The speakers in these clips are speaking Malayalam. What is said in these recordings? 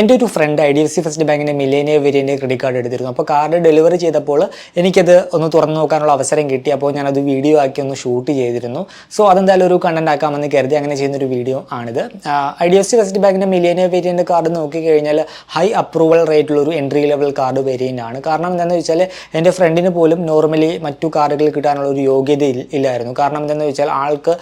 എന്റെ ഒരു friend I D F C first ബാങ്കിന്റെ മില്ലേനിയ വേരിയന്റെ ക്രെഡിറ്റ് കാർഡ് എടുത്തിരുന്നു. അപ്പോൾ കാർഡ് ഡെലിവറി ചെയ്തപ്പോൾ എനിക്കത് ഒന്ന് തുറന്നു നോക്കാനുള്ള അവസരം കിട്ടി. അപ്പോൾ ഞാനത് വീഡിയോ ആക്കി ഒന്ന് ഷൂട്ട് ചെയ്തിരുന്നു. സോ അതെന്തായാലും ഒരു കണ്ടന്റ് ആക്കാമെന്ന് കരുതി അങ്ങനെ ചെയ്യുന്ന ഒരു വീഡിയോ ആണിത് I D F C first ബാങ്കിന്റെ മില്ലേനിയ വേരിയന്റ് കാർഡ് നോക്കിക്കഴിഞ്ഞാൽ ഹൈ അപ്രൂവൽ റേറ്റുള്ള ഒരു എൻട്രി ലെവൽ കാർഡ് വേരിയന്റ് ആണ്. കാരണം എന്താണെന്ന് വെച്ചാൽ എന്റെ ഫ്രണ്ടിന് പോലും നോർമലി മറ്റു കാർഡുകൾ കിട്ടാനുള്ള ഒരു യോഗ്യത ഇല്ലായിരുന്നു. കാരണം എന്താണെന്ന് വെച്ചാൽ ആൾക്ക്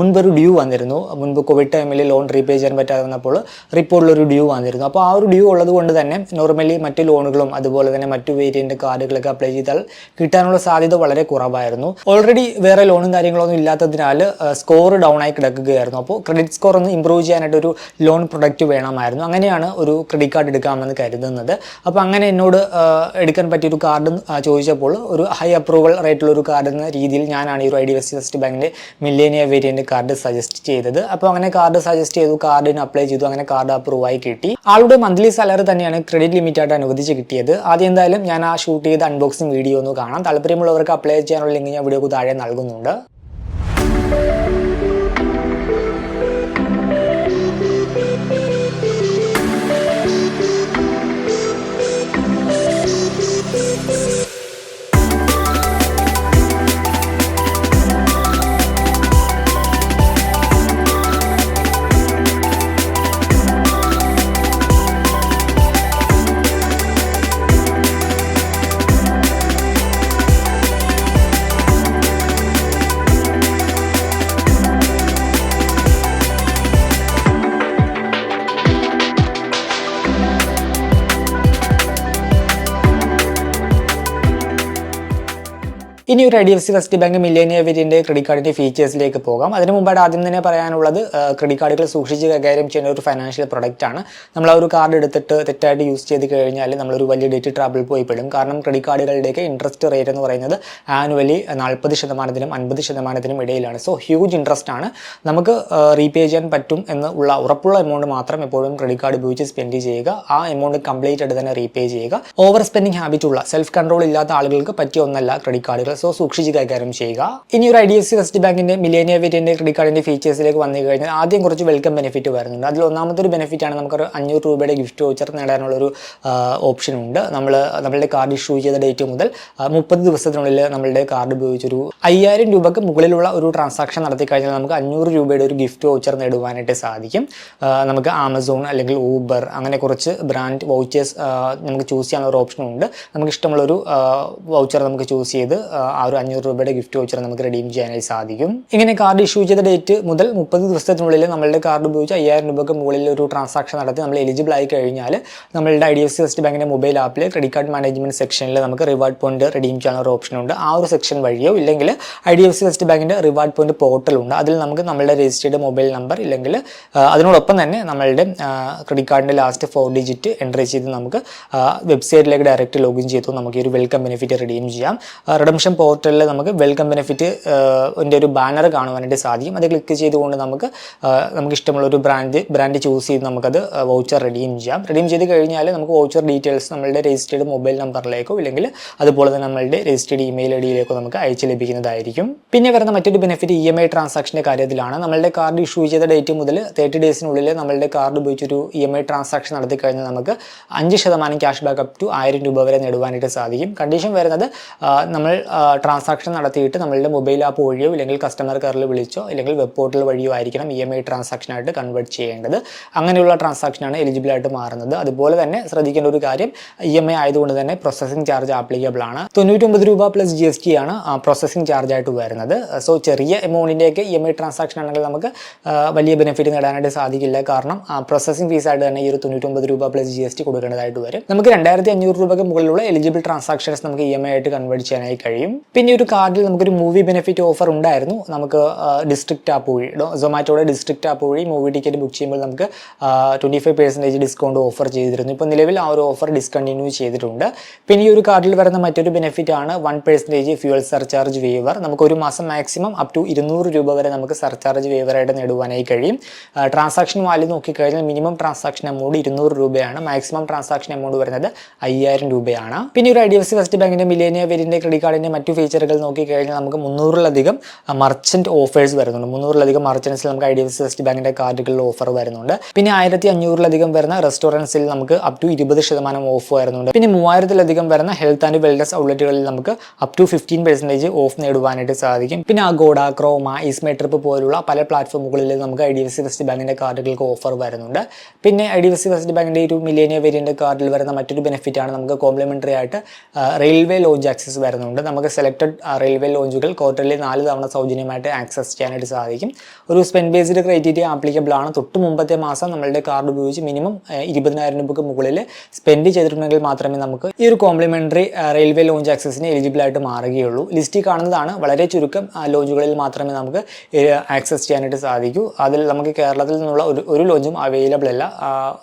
മുൻപൊരു ഡ്യൂ വന്നിരുന്നു. മുൻപ് കോവിഡ് ടൈമിൽ ലോൺ റീപേ ചെയ്യാൻ പറ്റാതെ വന്നപ്പോൾ റിപ്പോർട്ടിലൊരു ഡ്യൂ വന്നിരുന്നു. അപ്പോൾ ആ ഒരു ഡ്യൂ ഉള്ളത് കൊണ്ട് തന്നെ നോർമലി മറ്റ് ലോണുകളും അതുപോലെ തന്നെ മറ്റു വേരിയന്റ് കാർഡുകളൊക്കെ അപ്ലൈ ചെയ്താൽ കിട്ടാനുള്ള സാധ്യത വളരെ കുറവായിരുന്നു. ഓൾറെഡി വേറെ ലോണും കാര്യങ്ങളൊന്നും ഇല്ലാത്തതിനാൽ സ്കോർ ഡൗൺ ആയി കിടക്കുകയായിരുന്നു. അപ്പോൾ ക്രെഡിറ്റ് സ്കോർ ഒന്ന് ഇമ്പ്രൂവ് ചെയ്യാനായിട്ട് ഒരു ലോൺ പ്രൊഡക്റ്റ് വേണമായിരുന്നു. അങ്ങനെയാണ് ഒരു ക്രെഡിറ്റ് കാർഡ് എടുക്കാമെന്ന് കരുതുന്നത്. അപ്പോൾ അങ്ങനെ എന്നോട് ആ, എടുക്കാൻ പറ്റിയൊരു കാർഡ് ചോദിച്ചപ്പോൾ ഒരു ഹൈ അപ്രൂവൽ റേറ്റുള്ള ഒരു കാർഡ് എന്ന രീതിയിൽ ഞാനാണ് ഈ ഒരു I D F C first ബാങ്കിന്റെ മില്ലേനിയ വേരിയന്റ് കാർഡ് സജസ്റ്റ് ചെയ്തത്. അപ്പോൾ അങ്ങനെ കാർഡ് സജസ്റ്റ് ചെയ്തു കാർഡിന് അപ്ലൈ ചെയ്തു അങ്ങനെ കാർഡ് അപ്രൂവായി കിട്ടി. ആളുടെ മന്ത്ലി സാലറി തന്നെയാണ് ക്രെഡിറ്റ് ലിമിറ്റ് ആയിട്ട് അനുവദിച്ച് കിട്ടിയത്. ആദ്യം എന്തായാലും ഞാൻ ആ ഷൂട്ട് ചെയ്ത അൺബോക്സിംഗ് വീഡിയോ ഒന്ന് കാണാം. താല്പര്യമുള്ളവർക്ക് അപ്ലൈ ചെയ്യാനുള്ള ലിങ്ക് ഞാൻ വീഡിയോക്ക് താഴെ നൽകുന്നുണ്ട്. ഇനി ഒരു I D F C first bank Millennia വേരിയന്റെ credit കാർഡിന്റെ ഫീച്ചേഴ്സിലേക്ക് പോകാം. അതിന് മുമ്പായിട്ട് ആദ്യം തന്നെ പറയാനുള്ളത് ക്രെഡിറ്റ് കാർഡുകൾ സൂക്ഷിച്ച് കൈകാര്യം ചെയ്യുന്ന ഒരു ഫൈനാൻഷ്യൽ പ്രൊഡക്റ്റ് ആണ്. നമ്മൾ ആ ഒരു കാർഡ് എടുത്തിട്ട് തെറ്റായിട്ട് യൂസ് ചെയ്ത് കഴിഞ്ഞാൽ നമ്മളൊരു വലിയ ഡേറ്റ് ട്രാബിൾ പോയി പെടും. കാരണം ക്രെഡിറ്റ് കാർഡുകളുടെയൊക്കെ ഇൻട്രസ്റ്റ് റേറ്റ് എന്ന് പറയുന്നത് ആനുവലി നാൽപ്പത് ശതമാനത്തിനും അൻപത് ശതമാനത്തിനും ഇടയിലാണ്. സോ ഹ്യൂജ് ഇൻട്രസ്റ്റ് ആണ്. നമുക്ക് റീപേ ചെയ്യാൻ പറ്റും എന്ന് ഉള്ള ഉറപ്പുള്ള എമൗണ്ട് മാത്രം എപ്പോഴും ക്രെഡിറ്റ് കാർഡ് ഉപയോഗിച്ച് സ്പെൻഡ് ചെയ്യുക. ആ എമൗണ്ട് കംപ്ലീറ്റ് ആയിട്ട് തന്നെ റീപേ ചെയ്യുക. ഓവർ സ്പെൻഡിങ് ഹാബിറ്റ് ഉള്ള സെൽഫ് കൺട്രോൾ ഇല്ലാത്ത ആളുകൾക്ക് പറ്റിയ ഒന്നല്ല ക്രെഡിറ്റ് കാർഡുകൾ സോ സൂക്ഷിച്ച് കൈകാര്യം ചെയ്യുക. ഇനി ഒരു I D F C first ബാങ്കിന്റെ മിലേനിയ വേരിയന്റ് ക്രെഡിറ്റ് കാർഡിന്റെ ഫീച്ചേഴ്സിലേക്ക് വന്നു കഴിഞ്ഞാൽ ആദ്യം കുറച്ച് വെൽക്കം ബെനിഫിറ്റ് വരുന്നുണ്ട്. അതിൽ ഒന്നാമത്തെ ഒരു ബെനിഫിറ്റ് ആണ് നമുക്കൊരു അഞ്ഞൂറ് രൂപയുടെ ഗിഫ്റ്റ് വൗച്ചർ നേടാനുള്ള ഒരു ഓപ്ഷൻ ഉണ്ട്. നമ്മൾ നമ്മളുടെ കാർഡ് ഇഷ്യൂ ചെയ്ത ഡേറ്റ് മുതൽ മുപ്പത് ദിവസത്തിനുള്ളിൽ നമ്മളുടെ കാർഡ് ഉപയോഗിച്ചൊരു അയ്യായിരം രൂപയ്ക്ക് മുകളിലുള്ള ഒരു ട്രാൻസാക്ഷൻ നടത്തി കഴിഞ്ഞാൽ നമുക്ക് അഞ്ഞൂറ് രൂപയുടെ ഒരു ഗിഫ്റ്റ് വൗച്ചർ നേടുവാനായിട്ട് സാധിക്കും. നമുക്ക് ആമസോൺ അല്ലെങ്കിൽ ഊബർ അങ്ങനെ കുറച്ച് ബ്രാൻഡ് വൗച്ചേഴ്സ് നമുക്ക് ചൂസ് ചെയ്യാനുള്ള ഒരു ഓപ്ഷൻ ഉണ്ട്. നമുക്ക് ഇഷ്ടമുള്ളൊരു വൗച്ചർ നമുക്ക് ചൂസ് ചെയ്ത് ആ, ഒരു അഞ്ഞൂറ് രൂപയുടെ ഗിഫ്റ്റ് വൗച്ചർ നമുക്ക് റെഡീം ചെയ്യാനായി സാധിക്കും. ഇങ്ങനെ കാർഡ് ഇഷ്യൂ ചെയ്ത ഡേറ്റ് മുതൽ മുപ്പത് ദിവസത്തിനുള്ളിൽ നമ്മളുടെ കാർഡ് ഉപയോഗിച്ച് അയ്യായിരം രൂപയ്ക്ക് മുകളിൽ ഒരു ട്രാൻസാക്ഷൻ നടത്തി നമ്മൾ എലിജിബിൾ ആയി കഴിഞ്ഞാൽ നമ്മളുടെ I D F C first ബാങ്കിന്റെ മൊബൈൽ ആപ്പിൽ ക്രെഡിറ്റ് കാർഡ് മാനേജ്മെന്റ് സെക്ഷനിൽ നമുക്ക് റിവാർഡ് പോയിന്റ് റെഡീം ചെയ്യാനുള്ള ഒരു ഓപ്ഷൻ ഉണ്ട്. ആ ഒരു സെക്ഷൻ വഴിയോ ഇല്ലെങ്കിൽ I D F C first ബാങ്കിന്റെ റിവാർഡ് പോയിന്റ് പോർട്ടൽ ഉണ്ട്. അതിൽ നമുക്ക് നമ്മളുടെ രജിസ്റ്റേർഡ് മൊബൈൽ നമ്പർ ഇല്ലെങ്കിൽ അതിനോടൊപ്പം തന്നെ നമ്മളുടെ ക്രെഡിറ്റ് കാർഡിന്റെ ലാസ്റ്റ് ഫോർ ഡിജിറ്റ് എൻട്രി ചെയ്ത് നമുക്ക് വെബ്സൈറ്റിലേക്ക് ഡയറക്റ്റ് ലോഗിൻ ചെയ്തു. നമുക്ക് ഈ ഒരു വെൽക്കം ബെനിഫിറ്റ് റിഡീം ചെയ്യാം. റിഡംഷൻ പോർട്ടലിൽ നമുക്ക് വെൽക്കം ബെനിഫിറ്റ് എന്റെ ഒരു ബാനർ കാണുവാനായിട്ട് സാധിക്കും. അത് ക്ലിക്ക് ചെയ്തുകൊണ്ട് നമുക്ക് നമുക്ക് ഇഷ്ടമുള്ള ഒരു ബ്രാൻഡ് ബ്രാൻഡ് ചൂസ് ചെയ്ത് നമുക്കത് വൗച്ചർ റെഡീം ചെയ്യാം. റെഡീം ചെയ്ത് കഴിഞ്ഞാൽ നമുക്ക് വൗച്ചർ ഡീറ്റെയിൽസ് നമ്മളുടെ രജിസ്റ്റേർഡ് മൊബൈൽ നമ്പറിലേക്കോ ഇല്ലെങ്കിൽ അതുപോലെ തന്നെ നമ്മളുടെ രജിസ്റ്റേർഡ് ഇമെയിൽ ഐ ഡിയിലേക്കോ നമുക്ക് അയച്ച് ലഭിക്കുന്നതായിരിക്കും. പിന്നെ വരുന്ന മറ്റൊരു ബെനിഫിറ്റ് ഇ എം ഐ ട്രാൻസാക്ഷന്റെ കാര്യത്തിലാണ്. നമ്മളുടെ കാർഡ് ഇഷ്യൂ ചെയ്ത ഡേറ്റ് മുതൽ തേർട്ടി ഡേയ്സിനുള്ളിൽ നമ്മളുടെ കാർഡ് ഉപയോഗിച്ചൊരു ഇ എം ഐ ട്രാൻസാക്ഷൻ നടത്തി കഴിഞ്ഞാൽ നമുക്ക് അഞ്ച് ശതമാനം ക്യാഷ് ബാക്ക് അപ് ടു ആയിരം രൂപ വരെ നേടുവാനായിട്ട് സാധിക്കും. കണ്ടീഷൻ വരുന്നത് നമ്മൾ ട്രാൻസാക്ഷൻ നടത്തിയിട്ട് നമ്മളുടെ മൊബൈൽ ആപ്പ് വഴിയോ അല്ലെങ്കിൽ കസ്റ്റമർ കെയറിൽ വിളിച്ചോ അല്ലെങ്കിൽ വെബ് പോർട്ടൽ വഴിയോ ആയിരിക്കണം ഇ എം ഐ ട്രാൻസാക്ഷനായിട്ട് കൺവേർട്ട് ചെയ്യേണ്ടത്. അങ്ങനെയുള്ള ട്രാൻസാക്ഷനാണ് എലിജിബിൾ ആയിട്ട് മാറുന്നത്. അതുപോലെ തന്നെ ശ്രദ്ധിക്കേണ്ട ഒരു കാര്യം ഇ എം ഐ ആയതുകൊണ്ട് തന്നെ പ്രോസസ്സിംഗ് ചാർജ് ആപ്ലിക്കബിൾ ആണ്. തൊണ്ണൂറ്റൊമ്പത് രൂപ പ്ലസ് ജി എസ് ടി ആണ് പ്രോസസ്സിംഗ് ചാർജ് ആയിട്ട് വരുന്നത്. സോ ചെറിയ എമൗണ്ടിന്റെയൊക്കെ ഇ എം ഐ ട്രാൻസാക്ഷൻ ആണെങ്കിൽ നമുക്ക് വലിയ ബെനിഫിറ്റ് നേടാനായിട്ട് സാധിക്കില്ല. കാരണം പ്രോസസ്സിംഗ് ഫീസ് ആയിട്ട് തന്നെ ഈ ഒരു തൊണ്ണൂറ്റൊമ്പത് രൂപ പ്ലസ് ജി എസ് ടി കൊടുക്കേണ്ടതായിട്ട് വരും. നമുക്ക് രണ്ടായിരത്തി അഞ്ഞൂറ് രൂപയ്ക്ക് മുകളിലുള്ള എലിജിബിൾ ട്രാൻസാക്ഷൻസ് നമുക്ക് ഇ എം ഐ ആയിട്ട് കൺവേർട്ട് ചെയ്യാനായി കഴിയും. പിന്നെ ഒരു കാർഡിൽ നമുക്കൊരു മൂവി ബെനിഫിറ്റ് ഓഫർ ഉണ്ടായിരുന്നു. നമുക്ക് ഡിസ്ട്രിക്റ്റ് ആപ്പ് വഴി സൊമാറ്റോയുടെ ഡിസ്ട്രിക്റ്റ് ആപ്പ് വഴി മൂവി ടിക്കറ്റ് ബുക്ക് ചെയ്യുമ്പോൾ നമുക്ക് twenty five percentage discount offer ചെയ്തിരുന്നു. ഇപ്പോൾ നിലവിൽ ആ ഒരു ഓഫർ ഡിസ്കണ്ടിന്യൂ ചെയ്തിട്ടുണ്ട്. പിന്നെ ഈ ഒരു കാർഡിൽ വരുന്ന മറ്റൊരു ബെനിഫിറ്റ് ആണ് one percentage fuel surcharge waiver നമുക്ക് ഒരു മാസം മാക്സിമം അപ് ടു ഇരുന്നൂറ് രൂപ വരെ നമുക്ക് സർചാർജ് വേവറായിട്ട് നേടുവാനായി കഴിയും. ട്രാൻസാക്ഷൻ വാല്യൂ നോക്കിക്കഴിഞ്ഞാൽ മിനിമം ട്രാൻസാക്ഷൻ എമൗണ്ട് ഇരുന്നൂറ് രൂപയാണ്. മാക്സിമം ട്രാൻസാക്ഷൻ എമൗണ്ട് വരുന്നത് അയ്യായിരം രൂപയാണ്. പിന്നെ ഒരു I D F C first ബാങ്കിന്റെ മിലേനിയ വേരിയന്റെ ക്രെഡിറ്റ് കാർഡിന്റെ മറ്റു ഫീച്ചറുകൾ നോക്കിക്കഴിഞ്ഞാൽ നമുക്ക് മുന്നൂറിലധികം മർച്ചന്റ് ഓഫേഴ്സ് വരുന്നുണ്ട്. മുന്നൂറിലധികം മർച്ചൻസിൽ നമുക്ക് I D F C first ബാങ്കിന്റെ കാർഡുകളിൽ ഓഫർ വരുന്നുണ്ട്. പിന്നെ ആയിരത്തി അഞ്ഞൂറിലധികം വരുന്ന റെസ്റ്റോറന്റ്സിൽ നമുക്ക് അപ് ടു ഇരുപത് ശതമാനം ഓഫ് വരുന്നുണ്ട്. പിന്നെ മൂവായിരത്തിലധികം വരുന്ന ഹെൽത്ത് ആൻഡ് വെൽനസ് ഔട്ട്ലെറ്റുകളിൽ നമുക്ക് up to fifteen percentage off നേടുവാനായിട്ട് സാധിക്കും. പിന്നെ അഗോഡ ക്രോമ ഈസ്മേ ട്രിപ്പ് പോലുള്ള പല പ്ലാറ്റ്ഫോമുകളിൽ നമുക്ക് I D F C first ബാങ്കിന്റെ കാർഡുകൾക്ക് ഓഫർ വരുന്നുണ്ട്. പിന്നെ I D F C first ബാങ്കിന്റെ ഒരു മില്ലേനിയ വേരിയന്റ് കാർഡിൽ വരുന്ന മറ്റൊരു ബെനിഫിറ്റ് ആണ് നമുക്ക് കോംപ്ലിമെന്ററി ആയിട്ട് റെയിൽവേ ലോഞ്ച് ആക്സസ് വരുന്നുണ്ട്. നമുക്ക് സെലക്ടഡ് റെയിൽവേ ലോഞ്ചുകൾ ക്വാർട്ടറിൽ നാല് തവണ സൗജന്യമായിട്ട് ആക്സസ് ചെയ്യാനായിട്ട് സാധിക്കും. ഒരു സ്പെൻഡ് ബേസ്ഡ് ക്രൈറ്റീരിയ ആപ്ലിക്കബിൾ ആണ്. തൊട്ട് മുമ്പത്തെ മാസം നമ്മളുടെ കാർഡ് ഉപയോഗിച്ച് മിനിമം ഇരുപതിനായിരം രൂപയ്ക്ക് മുകളിൽ സ്പെൻഡ് ചെയ്തിട്ടുണ്ടെങ്കിൽ മാത്രമേ നമുക്ക് ഈ ഒരു കോംപ്ലിമെന്ററി റെയിൽവേ ലോഞ്ച് ആക്സസിന് എലിജിബിൾ ആയിട്ട് മാറുകയുള്ളൂ. ലിസ്റ്റിൽ കാണുന്നതാണ്. വളരെ ചുരുക്കം ലോഞ്ചുകളിൽ മാത്രമേ നമുക്ക് ആക്സസ് ചെയ്യാനായിട്ട് സാധിക്കൂ. അതിൽ നമുക്ക് കേരളത്തിൽ നിന്നുള്ള ഒരു ഒരു ലോഞ്ചും അവൈലബിൾ അല്ല.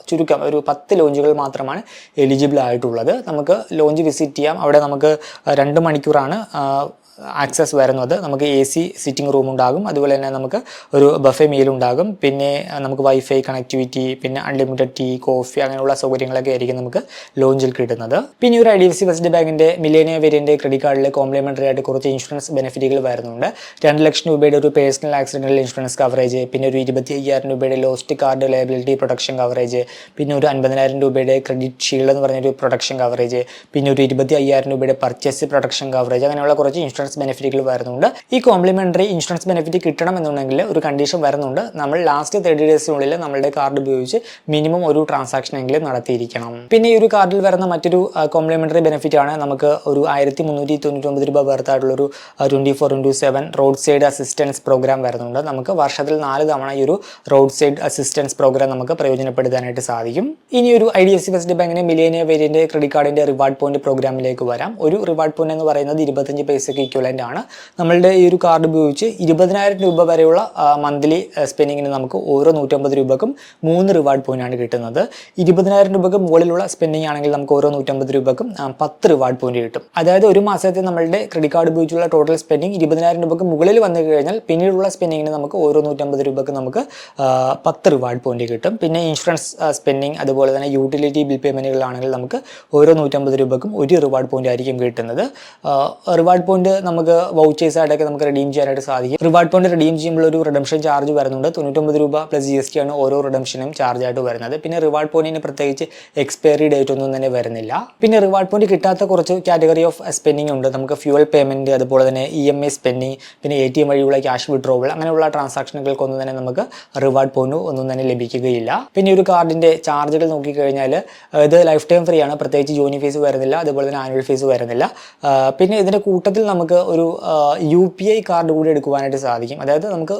ചുരുക്കം ഒരു പത്ത് ലോഞ്ചുകൾ മാത്രമാണ് എലിജിബിൾ ആയിട്ടുള്ളത്. നമുക്ക് ലോഞ്ച് വിസിറ്റ് ചെയ്യാം. അവിടെ നമുക്ക് രണ്ട് മണിക്കൂറാണ് എന്നുള്ളതാണ് ആക്സസ് വരുന്നത് നമുക്ക് എ സി സിറ്റിംഗ് റൂം ഉണ്ടാകും. അതുപോലെ തന്നെ നമുക്ക് ഒരു ബഫേ മീൽ ഉണ്ടാകും. പിന്നെ നമുക്ക് വൈഫൈ കണക്ടിവിറ്റി പിന്നെ അൺലിമിറ്റഡ് ടീ കോഫി അങ്ങനെയുള്ള സൗകര്യങ്ങളൊക്കെ ആയിരിക്കും നമുക്ക് ലോഞ്ചിൽ കിട്ടുന്നത്. പിന്നെ ഒരു I D F C first ബാങ്കിന്റെ മിലേനിയ വേരിയന്റെ ക്രെഡിറ്റ് കാർഡിൽ കോംപ്ലിമെന്ററി ആയിട്ട് കുറച്ച് ഇൻഷുറൻസ് ബെനിഫിറ്റുകൾ വരുന്നുണ്ട്. രണ്ട് ലക്ഷം രൂപയുടെ ഒരു പേഴ്സണൽ ആക്സിഡന്റൽ ഇൻഷുറൻസ് കവറേജ് പിന്നെ ഒരു ഇരുപത്തി അയ്യായിരം രൂപയുടെ lost card liability production coverage പിന്നെ ഒരു അൻപതിനായിരം രൂപയുടെ ക്രെഡിറ്റ് ഷീൽഡ് എന്ന് പറഞ്ഞൊരു പ്രൊഡക്ഷൻ കവറേജ് പിന്നെ ഒരു ഇരുപത്തി അയ്യായിരം രൂപയുടെ പർച്ചേസ് പ്രൊഡക്ഷൻ കവറേജ് അങ്ങനെയുള്ള കുറച്ച് ഇൻഷുറൻസ് ബെനിഫിറ്റുകൾ വരുന്നുണ്ട്. ഈ കോംപ്ലിമെന്ററി ഇൻഷുറൻസ് ബെനിഫിറ്റ് കിട്ടണം എന്നുണ്ടെങ്കിൽ ഒരു കണ്ടീഷൻ വരുന്നുണ്ട്. നമ്മൾ ലാസ്റ്റ് തേർട്ടി ഡേയ്സിനുള്ളിൽ നമ്മുടെ കാർഡ് ഉപയോഗിച്ച് മിനിമം ഒരു ട്രാൻസാക്ഷൻ എങ്കിലും നടത്തിയിരിക്കണം. പിന്നെ ഈ ഒരു കാർഡിൽ വരുന്ന മറ്റൊരു കോംപ്ലിമെന്ററി ബെനിഫിറ്റ് ആണ് നമുക്ക് ഒരു ആയിരത്തി മുന്നൂറ്റി തൊണ്ണൂറ്റൊമ്പത് രൂപ വർത്തായിട്ടുള്ള ഒരു twenty four into seven road side assistance program വരുന്നുണ്ട്. നമുക്ക് വർഷത്തിൽ നാല് തവണ ഈ ഒരു റോഡ് സൈഡ് അസിസ്റ്റൻസ് പ്രോഗ്രാം നമുക്ക് പ്രയോജനപ്പെടുത്താനായിട്ട് സാധിക്കും. ഇനി ഒരു I D F C first ബാങ്കിന്റെ മിലേനിയ വേരിയന്റ് ക്രെഡിറ്റ് കാർഡിന്റെ റിവാർഡ് പോയിന്റ് പ്രോഗ്രാമിലേക്ക് വരാം. ഒരു റിവാർഡ് പോയിന്റ് എന്ന് പറയുന്നത് ഇരുപത്തഞ്ച് പൈസക്ക് ഇക്വലന്റ് ആണ്. നമ്മളുടെ ഈ ഒരു കാർഡ് ഉപയോഗിച്ച് ഇരുപതിനായിരം രൂപ വരെയുള്ള മന്ത്ലി സ്പെൻഡിങ്ങിന് നമുക്ക് ഓരോ നൂറ്റമ്പത് രൂപക്കും മൂന്ന് റിവാർഡ് പോയിന്റ് ആണ് കിട്ടുന്നത്. ഇരുപതിനായിരം രൂപക്ക് മുകളിലുള്ള സ്പെൻഡിങ് ആണെങ്കിൽ നമുക്ക് ഓരോ നൂറ്റമ്പത് രൂപക്കും പത്ത് റിവാർഡ് പോയിന്റ് കിട്ടും. അതായത് ഒരു മാസത്തെ നമ്മളുടെ ക്രെഡിറ്റ് കാർഡ് ഉപയോഗിച്ചുള്ള ടോട്ടൽ സ്പെൻഡിങ് ഇരുപതിനായിരം രൂപക്ക് മുകളിൽ വന്നു കഴിഞ്ഞാൽ പിന്നീടുള്ള സ്പെൻഡിങ്ങിന് നമുക്ക് ഓരോ നൂറ്റമ്പത് രൂപക്ക് നമുക്ക് പത്ത് റിവാർഡ് പോയിന്റ് കിട്ടും. പിന്നെ ഇൻഷുറൻസ് സ്പെൻഡിങ് അതുപോലെ തന്നെ യൂട്ടിലിറ്റി ബിൽ പേയ്മെന്റുകളാണെങ്കിൽ നമുക്ക് ഓരോ നൂറ്റമ്പത് രൂപക്കും ഒരു റിവാർഡ് പോയിന്റ് ആയിരിക്കും കിട്ടുന്നത്. റിവാർഡ് പോയിന്റ് നമുക്ക് വൗച്ചേഴ്സ് ആയിട്ടൊക്കെ നമുക്ക് റെഡീം ചെയ്യാനായിട്ട് സാധിക്കും. റിവാർഡ് പോയിന്റ് റിഡീം ചെയ്യുമ്പോൾ ഒരു റിഡംഷൻ ചാർജ് വരുന്നുണ്ട്. തൊണ്ണൂറ്റൊമ്പത് രൂപ പ്ലസ് ജി എസ് ടി ആണ് ഓരോ റിഡംഷനും ചാർജ് ആയിട്ട് വരുന്നത്. പിന്നെ റിവാർഡ് പോയിന്റിന് പ്രത്യേകിച്ച് എക്സ്പയറി ഡേറ്റ് ഒന്നും തന്നെ വരുന്നില്ല. പിന്നെ റിവാർഡ് പോയിന്റ് കിട്ടാത്ത കുറച്ച് കാറ്റഗറി ഓഫ് സ്പെൻഡിങ് ഉണ്ട്. നമുക്ക് ഫ്യൂവൽ പേയ്മെന്റ് അതുപോലെ തന്നെ ഇ എം ഐ സ്പെൻഡിങ് പിന്നെ എ ടി എം വഴിയുള്ള ക്യാഷ് വിഡ്രോവൽ അങ്ങനെയുള്ള ട്രാൻസാക്ഷനുകൾക്കൊന്നും തന്നെ നമുക്ക് റിവാർഡ് പോയിന്റ് ഒന്നും തന്നെ ലഭിക്കുകയില്ല. പിന്നെ ഒരു കാർഡിന്റെ ചാർജുകൾ നോക്കിക്കഴിഞ്ഞാൽ ഇത് ലൈഫ് ടൈം ഫ്രീ ആണ്. പ്രത്യേകിച്ച് ജോയിൻ ഫീസ് വരുന്നില്ല. അതുപോലെ തന്നെ ആനുവൽ ഫീസ് വരുന്നില്ല. പിന്നെ ഇതിന്റെ കൂട്ടത്തിൽ നമുക്ക് ഒരു യു പി ഐ കാർഡ് കൂടി എടുക്കുവാനായിട്ട് സാധിക്കും. അതായത് നമുക്ക്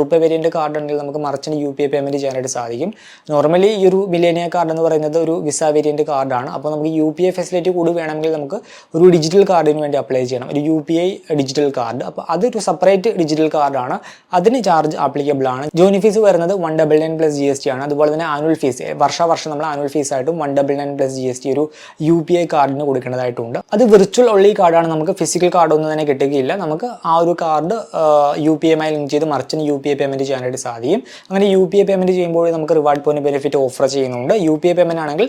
റുപ്പേ വേരിയന്റ് കാർഡ് ഉണ്ടെങ്കിൽ നമുക്ക് മറച്ചിന് യു പി ഐ പേയ്മെന്റ് ചെയ്യാനായിട്ട് സാധിക്കും. നോർമലി ഈ ഒരു മിലേനിയ കാർഡ് എന്ന് പറയുന്നത് ഒരു വിസ വേരിയന്റ് കാർഡാണ് അപ്പോൾ നമുക്ക് യു പി ഐ ഫെസിലിറ്റി കൂടി വേണമെങ്കിൽ നമുക്ക് ഒരു ഡിജിറ്റൽ കാർഡിന് വേണ്ടി അപ്ലൈ ചെയ്യണം. ഒരു U P I digital card അപ്പോൾ അതൊരു സെപ്പറേറ്റ് ഡിജിറ്റൽ കാർഡാണ് അതിന് ചാർജ് ആപ്ലിക്കബിൾ ആണ്. ജോയിൻ ഫീസ് വരുന്നത് one double nine plus G S T ആണ്. അതുപോലെ തന്നെ ആനുവൽ ഫീസ് വർഷാവർഷം നമ്മൾ ആനുവൽ ഫീസ് ആയിട്ടും one double nine plus G S T ഒരു യു പി ഐ കാർഡിന് കൊടുക്കേണ്ടതായിട്ടുണ്ട്. അത് വിർച്വൽ ഒള്ളി കാർഡാണ് നമുക്ക് ഫിസിക്കൽ കാർഡ് ഒന്നും തന്നെ കിട്ടുകയില്ല. നമുക്ക് ആ ഒരു കാർഡ് യു പി ഐമായി ലിങ്ക് ചെയ്ത് മറിച്ചിന് യു പി ഐ പേയ്മെന്റ് ചെയ്യാനായിട്ട് സാധിക്കും. അങ്ങനെ യു പി ഐ പേയ്മെന്റ് ചെയ്യുമ്പോൾ നമുക്ക് റിവാർഡ് പോയിന്റ് ബെനിഫിറ്റ് ഓഫർ ചെയ്യുന്നുണ്ട്. യു പി ഐ പേയ്മെന്റ് ആണെങ്കിൽ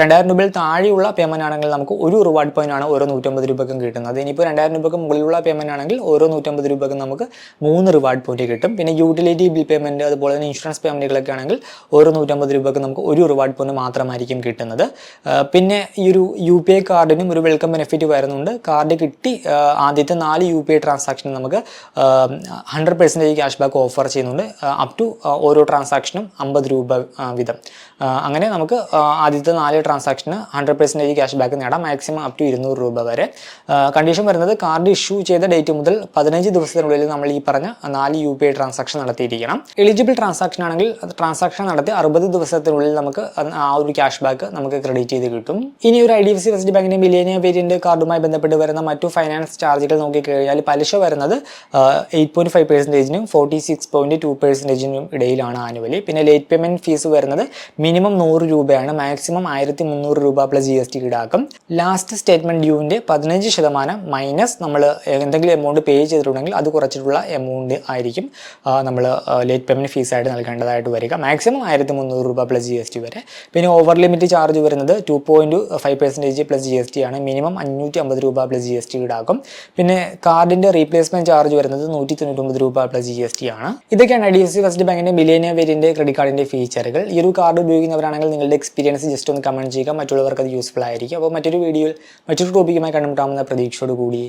രണ്ടായിരം രൂപയിൽ താഴെയുള്ള പേയ്മെന്റ് ആണെങ്കിൽ നമുക്ക് ഒരു റിവാർഡ് പോയിന്റ് ആണ് ഓരോ നൂറ്റമ്പത് രൂപയ്ക്കും കിട്ടുന്നത്. ഇനിയിപ്പോൾ രണ്ടായിരം രൂപയ്ക്ക് മുകളിലുള്ള പേയ്മെന്റ് ആണെങ്കിൽ ഓരോ നൂറ്റമ്പത് രൂപയ്ക്ക് നമുക്ക് മൂന്ന് റിവാർഡ് പോയിന്റ് കിട്ടും. പിന്നെ യൂട്ടിലിറ്റി ബിൽ പേയ്മെന്റ് അതുപോലെ തന്നെ ഇൻഷുറൻസ് പേയ്മെന്റുകളൊക്കെ ആണെങ്കിൽ ഓരോ നൂറ്റമ്പത് രൂപയ്ക്ക് നമുക്ക് ഒരു റിവാർഡ് പോയിന്റ് മാത്രമായിരിക്കും കിട്ടുന്നത്. പിന്നെ ഈ ഒരു യു പി ഐ കാർഡിനും ഒരു വെൽക്കം ബെനിഫിറ്റ് വരുന്നുണ്ട്. കാർഡ് കിട്ടി ആദ്യത്തെ നാല് യു പി ഐ ട്രാൻസാക്ഷൻ നമുക്ക് hundred percentage cash back offer ചെയ്യുന്നുണ്ട്. അപ് ടു ഓരോ ട്രാൻസാക്ഷനും അമ്പത് രൂപ വീതം. അങ്ങനെ നമുക്ക് ആദ്യത്തെ നാല് ട്രാൻസാക്ഷന് ഹൺഡ്രഡ് പെർസെന്റേജ് ക്യാഷ് ബാക്ക് നേടാം മാക്സിമം അപ് ടു ഇരുന്നൂറ് രൂപ വരെ. കണ്ടീഷൻ വരുന്നത് കാർഡ് ഇഷ്യൂ ചെയ്ത ഡേറ്റ് മുതൽ പതിനഞ്ച് ദിവസത്തിനുള്ളിൽ നമ്മൾ ഈ പറഞ്ഞ നാല് യു പി ഐ ട്രാൻസാക്ഷൻ നടത്തിയിരിക്കണം. എലിജിബിൾ ട്രാൻസാക്ഷൻ ആണെങ്കിൽ ട്രാൻസാക്ഷൻ നടത്തി അറുപത് ദിവസത്തിനുള്ളിൽ നമുക്ക് ആ ഒരു ക്യാഷ് ബാക്ക് നമുക്ക് ക്രെഡിറ്റ് ചെയ്ത് കിട്ടും. ഇനി ഒരു I D F C first ബാങ്കിന്റെ മില്ലേനിയ വേരിയന്റ് കാർഡുമായി ബന്ധപ്പെട്ട് വരുന്ന മറ്റു ഫൈനാൻസ് ചാർജുകൾ നോക്കിക്കഴിഞ്ഞാൽ പലിശ വരുന്നത് എയ്റ്റ് പോയിന്റ് ഫൈവ് പെർസെന്റേജിനും ഫോർട്ടി സിക്സ് പോയിന്റ് ടു പെർസെന്റേജിനും ഇടയിലാണ് ആനുവലി പിന്നെ ലേറ്റ് പേയ്മെന്റ് ഫീസ് വരുന്നത് മിനിമം നൂറ് രൂപയാണ് മാക്സിമം ആയിരത്തി മുന്നൂറ് രൂപ പ്ലസ് ജി എസ് ടി ഈടാക്കും. ലാസ്റ്റ് സ്റ്റേറ്റ്മെന്റ് ഡ്യൂവിന്റെ പതിനഞ്ച് ശതമാനം മൈനസ് നമ്മൾ എന്തെങ്കിലും എമൗണ്ട് പേ ചെയ്തിട്ടുണ്ടെങ്കിൽ അത് കുറച്ചിട്ടുള്ള എമൗണ്ട് ആയിരിക്കും നമ്മൾ ലേറ്റ് പേയ്മെന്റ് ഫീസ് ആയിട്ട് നൽകേണ്ടതായിട്ട് വരിക. മാക്സിമം ആയിരത്തി മുന്നൂറ് രൂപ പ്ലസ് ജി എസ് ടി വരെ. പിന്നെ ഓവർ ലിമിറ്റ് ചാർജ് വരുന്നത് two point five percentage plus G S T ആണ്. മിനിമം അഞ്ഞൂറ്റി അമ്പത് രൂപ പ്ലസ് ജി എസ് ടി ഈടാക്കും. ഉണ്ടാകും പിന്നെ കാർഡിന്റെ റീപ്ലേസ്മെന്റ് ചാർജ് വരുന്നത് നൂറ്റി തൊണ്ണൂറ്റൊമ്പത് രൂപ പ്ലസ് ജി എസ് ടി ആണ്. ഇതൊക്കെയാണ് I D F C first ബാങ്കിന്റെ മിലേനിയ വേരിയന്റെ ക്രെഡിറ്റ് കാർഡിന്റെ ഫീച്ചറുകൾ ഈ ഒരു കാർഡ് ഉപയോഗിക്കുന്നവരാണെങ്കിൽ നിങ്ങളുടെ എക്സ്പീരിയൻസ് ജസ്റ്റ് ഒന്ന് കമന്റ് ചെയ്യുക. മറ്റുള്ളവർക്ക് അത് യൂസ്ഫുൾ ആയിരിക്കും. അപ്പോൾ മറ്റൊരു വീഡിയോയിൽ മറ്റൊരു ടോപ്പിക്കുമായി കണ്ടുമുട്ടാമെന്ന പ്രതീക്ഷയോട് കൂടി